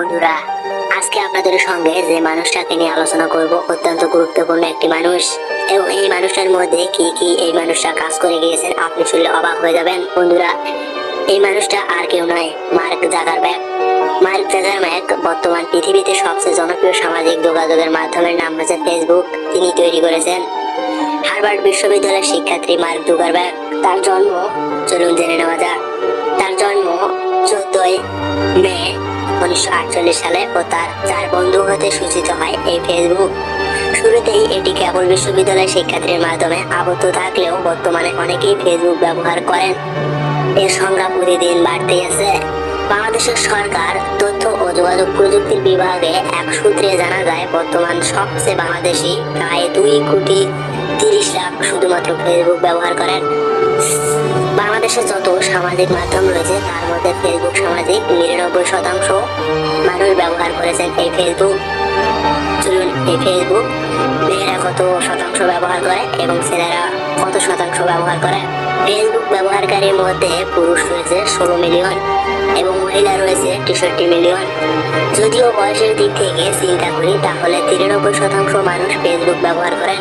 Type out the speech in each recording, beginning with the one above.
বন্ধুরা, আজকে আপনাদের সঙ্গে যে মানুষটাকে নিয়ে আলোচনা করব, অত্যন্ত গুরুত্বপূর্ণ একটি মানুষ। এবং এই মানুষটার মধ্যে কি কি এই মানুষটা কাজ করে গিয়েছেন, আপনি শুনলে অবাক হয়ে যাবেন। বন্ধুরা, এই মানুষটা আর কেউ নয়, মার্ক জাগারব্যাক মার্ক জাগারব্যাক বর্তমান পৃথিবীতে সবচেয়ে জনপ্রিয় সামাজিক যোগাযোগের মাধ্যমের নাম হচ্ছে ফেসবুক। তিনি তৈরি করেছেন হার্ভার্ড বিশ্ববিদ্যালয়ের শিক্ষার্থী মার্ক জুগারব্যাক তার জন্ম, চলুন জেনে নেওয়া যাক, তার জন্ম চোদ্দই মে উনিশশো আটচল্লিশ সালে ও তার চার বন্ধু হতে সূচিত হয় এই ফেসবুক শুরুতেই এটি কেবল বিশ্ববিদ্যালয়ের শিক্ষার্থীর মাধ্যমে আবদ্ধ থাকলেও বর্তমানে অনেকেই ফেসবুক ব্যবহার করেন। এর সংখ্যা প্রতিদিন বাড়তেই আছে। বাংলাদেশের সরকার তথ্য ও যোগাযোগ প্রযুক্তির বিভাগে এক সূত্রে জানা যায়, বর্তমান সবচেয়ে বাংলাদেশি প্রায় দুই কোটি তিরিশ লাখ শুধুমাত্র ফেসবুক ব্যবহার করেন। বাংলাদেশে যত সামাজিক মাধ্যম রয়েছে, তার মধ্যে ফেসবুক সামাজিক নিরানব্বই শতাংশ মানুষ ব্যবহার করেছেন এই ফেসবুক চলুন এই ফেসবুক মেয়েরা কত শতাংশ ব্যবহার করে এবং ছেলেরা কত শতাংশ ব্যবহার করে? ফেসবুক ব্যবহারকারীর মধ্যে পুরুষ রয়েছে ষোলো মিলিয়ন এবং মহিলা রয়েছে তেষট্টি মিলিয়ন। যদিও বয়সের দিক থেকে চিন্তা করি, তাহলে তিরানব্বই শতাংশ মানুষ ফেসবুক ব্যবহার করেন।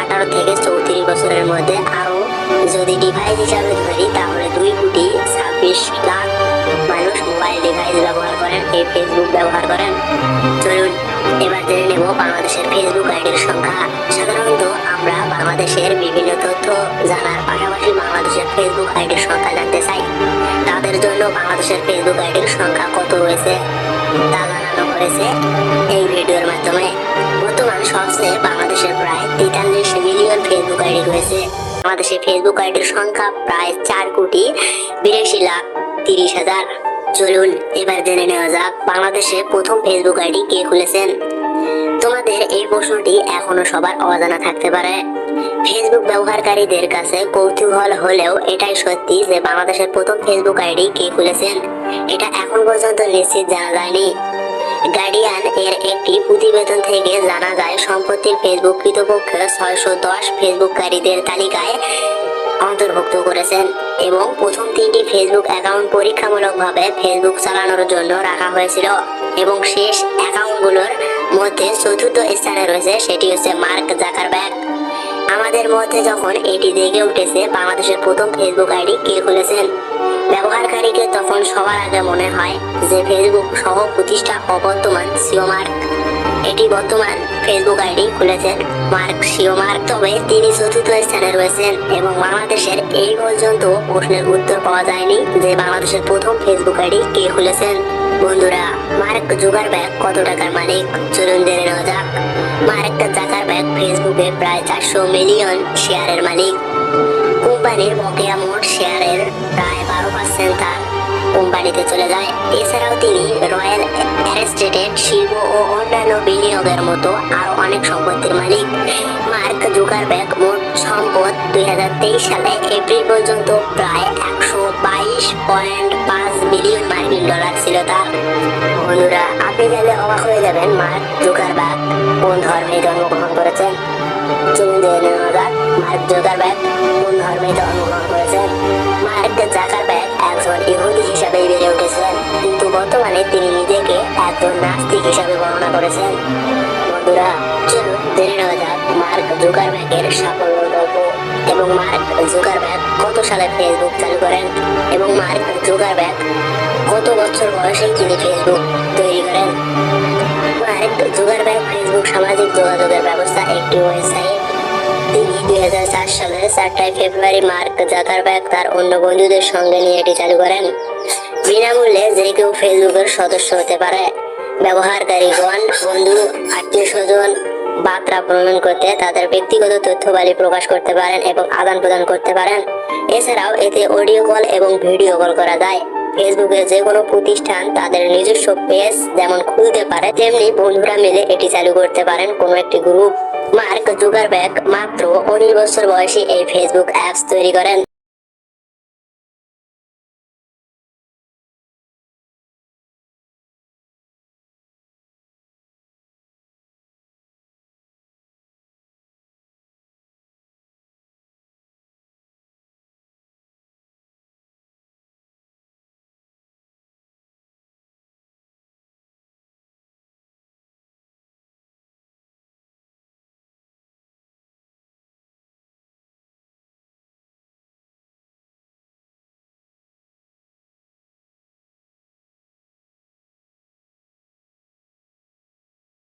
আঠারো থেকে চৌত্রিশ বছরের মধ্যে যদি ডিভাইস হিসাবে ধরি, তাহলে দুই কোটি ছাব্বিশ লাখ মানুষ মোবাইল ডিভাইস ব্যবহার করেন, এই ফেসবুক ব্যবহার করেন। চলুন, এবার জেনে নেব বাংলাদেশের ফেসবুক আইডির সংখ্যা। সাধারণত আমরা বাংলাদেশের বিভিন্ন তথ্য জানার পাশাপাশি বাংলাদেশের ফেসবুক আইডির সংখ্যা জানতে চাই। তাদের জন্য বাংলাদেশের ফেসবুক আইডির সংখ্যা কত রয়েছে তা জানানো হয়েছে এই ভিডিওর মাধ্যমে। বর্তমান সবচেয়ে বাংলাদেশের প্রায় তেতাল্লিশ মিলিয়ন ফেসবুক আইডি রয়েছে। বাংলাদেশের ফেসবুক আইডির সংখ্যা প্রায় চার কোটি বিরাশি লাখ তিরিশ হাজার। চলুন এবার জেনে নেওয়া যাক বাংলাদেশে প্রথম ফেসবুক আইডি কে খুলেছেন। তোমাদের এই প্রশ্নটি এখনও সবার অজানা থাকতে পারে। ফেসবুক ব্যবহারকারীদের কাছে কৌতূহল হলেও এটাই সত্যি যে বাংলাদেশের প্রথম ফেসবুক আইডি কে খুলেছেন। এটা এখন পর্যন্ত নিশ্চিত জানা যায়নি। গার্ডিয়ান এর একটি প্রতিবেদন থেকে জানা যায়, সম্পত্তির ফেসবুক কৃতপক্ষ ছয়শো দশ ফেসবুককারীদের তালিকায় অন্তর্ভুক্ত করেছেন এবং প্রথম তিনটি ফেসবুক অ্যাকাউন্ট পরীক্ষামূলকভাবে ফেসবুক চালানোর জন্য রাখা হয়েছিল এবং শেষ অ্যাকাউন্টগুলোর মধ্যে চতুর্থ স্থানে রয়েছে, সেটি হচ্ছে মার্ক জাকারব্যাগ আমাদের মধ্যে যখন এটি জেগে উঠেছে, বাংলাদেশের প্রথম ফেসবুক আইডি কে খুলেছেন। ব্যবহারকারীকে তখন সবার আগে মনে হয় যে ফেসবুক সহ প্রতিষ্ঠা অবর্তমান সিও মার্ক। এটি বর্তমান ফেসবুক আইডি খুলেছেন। মার্ক সিও মার্ক তবে তিনি চতুর্থ স্থানে রয়েছেন এবং বাংলাদেশের এই পর্যন্ত প্রশ্নের উত্তর পাওয়া যায়নি যে বাংলাদেশের প্রথম ফেসবুক আইডি কে খুলেছেন। বন্ধুরা, মার্ক জুগার ব্যাগ কত টাকার মালিক? চলুন জেনে নেওয়া যাক। মার্ক জাকার ব্যাগ ফেসবুকে প্রায় চারশো মিলিয়ন শেয়ারের মালিক। কোম্পানির বকেয়া মোট শেয়ারের প্রায় বারো পার্সেন্ট তার। কোম্পানিতে চলে যায়। এছাড়াও তিনি রয়্যাল অ্যারেস্টেটেড শিল্প ও অন্যান্য বিনিয়োগের মতো আরও অনেক সম্পত্তির মালিক। মার্ক জুকারব্যাগ মোট সম্পদ দুই হাজার তেইশ সালে এপ্রিল পর্যন্ত প্রায় একশো বাইশ পয়েন্ট পাঁচ মিলিয়ন মার্কিন ডলার ছিল তার। বন্ধুরা, আপনি জানলে অবাক হয়ে যাবেন মার্ক জুকারব্যাগ কোন ধর্মে জন্মগ্রহণ করেছেন। চলুন দেখে নেওয়া যাক মার্ক জুকারব্যাগ কোন ধর্মে জন্মগ্রহণ করেছেন। তিনি নিজেকে একজন নাস্তিক হিসাবে বর্ণনা করেছেন। বন্ধুরা, চলুন জেনে নেওয়া যাক মার্ক জুকারব্যাগের সাফল্য গল্প এবং মার্ক জুকারব্যাগ কত সালে ফেসবুক চালু করেন এবং মার্ক জুকারব্যাগ কত বছর বয়সে তিনি ফেসবুক তৈরি করেন। মার্ক জুকারব্যাগ ফেসবুক সামাজিক যোগাযোগের ব্যবস্থা একটি ওয়েবসাইট তিনি দুই হাজার চার সালে চারটায় ফেব্রুয়ারি মার্ক জাকারব্যাগ তার অন্য বন্ধুদের সঙ্গে নিয়ে এটি চালু করেন। বিনামূল্যে যে কেউ ফেসবুকের সদস্য হতে পারে। ব্যবহারকারীগণ বন্ধু, আত্মীয় স্বজন বার্তা প্রণয়ন করতে তাদের ব্যক্তিগত তথ্যবালি প্রকাশ করতে পারেন এবং আদান প্রদান করতে পারেন। এছাড়াও এতে অডিও কল এবং ভিডিও কল করা যায়। ফেসবুকে যে কোনো প্রতিষ্ঠান তাদের নিজস্ব পেজ যেমন খুলতে পারে, তেমনি বন্ধুরা মিলে এটি চালু করতে পারেন কোনো একটি গ্রুপ মার্ক জুগারব্যাগ মাত্র উনিশ বছর বয়সে এই ফেসবুক অ্যাপস তৈরি করেন।